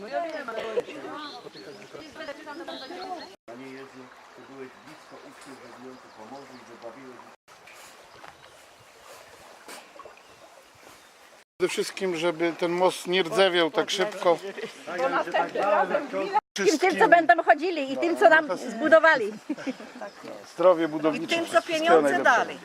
Ну я вірю, мене Przede wszystkim, żeby ten most nie rdzewiał tak szybko. Tym, tym, co będą chodzili i tym, co nam zbudowali. Zdrowie budownicze. tym, co pieniądze dali.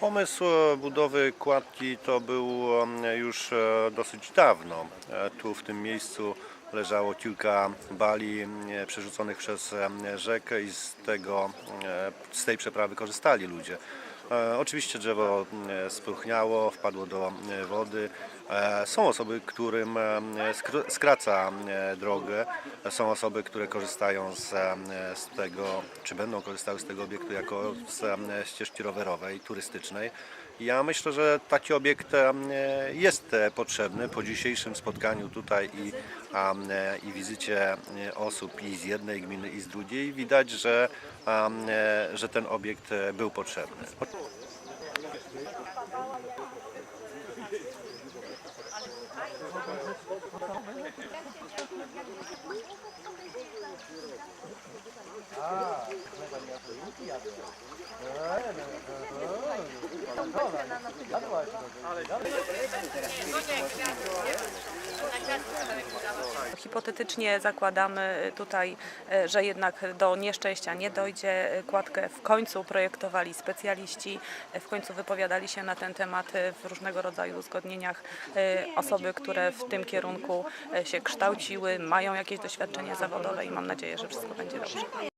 Pomysł e, budowy kładki to był już e, dosyć dawno. E, Tu w tym miejscu leżało kilka bali przerzuconych przez rzekę i z, tego, z tej przeprawy korzystali ludzie. E, Oczywiście drzewo e, spróchniało, wpadło do e, wody. Są osoby, którym skr- skraca drogę. Są osoby, które korzystają z, tego, czy będą korzystały z tego obiektu jako z ścieżki rowerowej, turystycznej. Ja myślę, że taki obiekt jest potrzebny po dzisiejszym spotkaniu tutaj i, i wizycie osób i z jednej gminy i z drugiej. Widać, że, że ten obiekt był potrzebny. Hipotetycznie zakładamy tutaj, e, że jednak do nieszczęścia nie dojdzie. Kładkę w końcu projektowali specjaliści, w końcu wypowiadali się na ten temat w różnego rodzaju uzgodnieniach e, osoby, które w tym kierunku e, się kształciły, mają jakieś doświadczenie zawodowe i mam nadzieję, że wszystko będzie dobrze.